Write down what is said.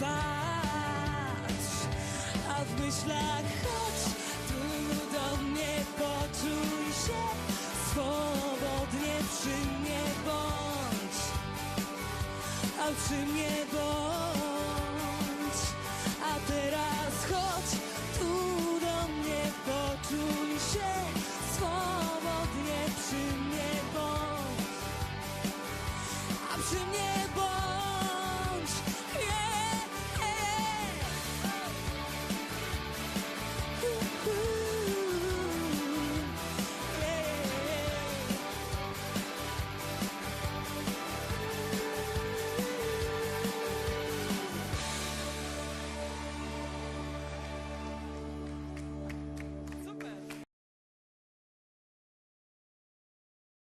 patrz, a w myślach chodź tu do mnie, poczuj się swobodnie przy mnie bądź, a przy mnie bądź.